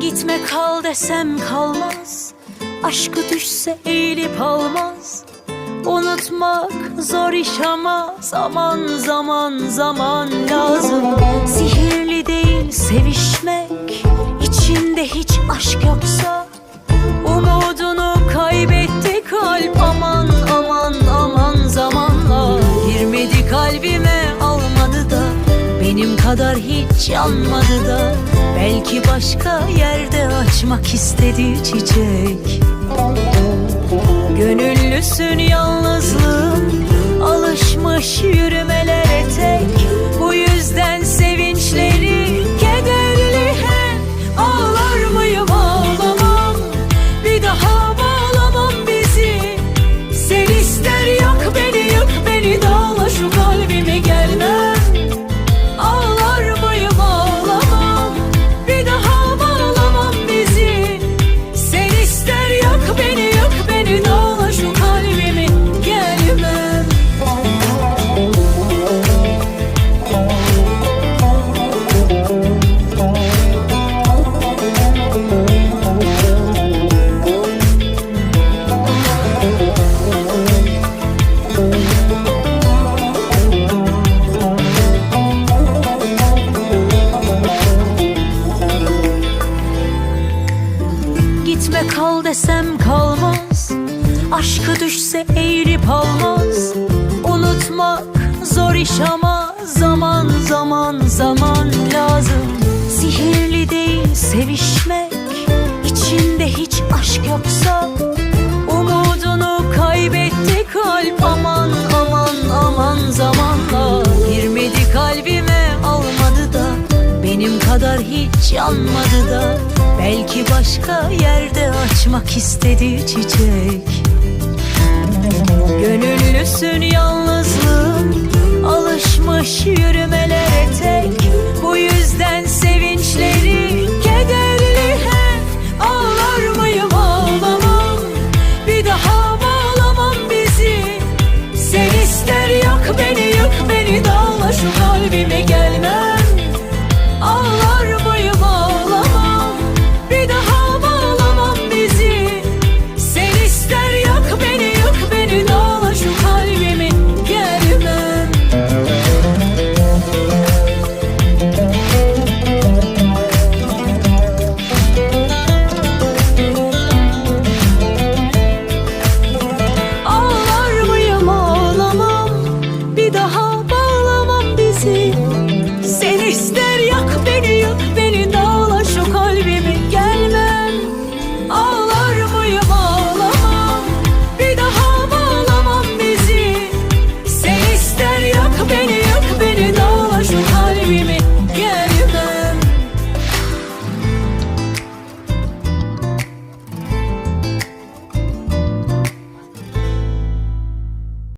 Gitme kal desem kalmaz. Aşkı düşse eğilip almaz. Unutmak zor iş ama Zaman zaman zaman lazım. Sihirli değil sevişmek İçinde hiç aşk yoksa. Umudunu kaybetti kalp Aman aman aman zamanla. Girmedi kalbime almadı da. Benim kadar hiç yanmadı da Belki başka yerde açmak istedi çiçek. Gönüllüsün yalnızlığın kal desem kalmaz Aşkı düşse eğilip almaz. Unutmak zor iş ama Zaman zaman zaman lazım. Sihirli değil sevişmek İçinde hiç aşk yoksa kadar hiç yanmadı da Belki başka yerde açmak istedi çiçek. Gönüllüsün yalnızlığın Alışmış yürümelere tek. Bu yüzden sevinçleri kederli hep. Ağlar mıyım ağlamam? Bir daha bağlamam bizi. Sen ister yak beni yık beni Dağla şu kalbime gelmez.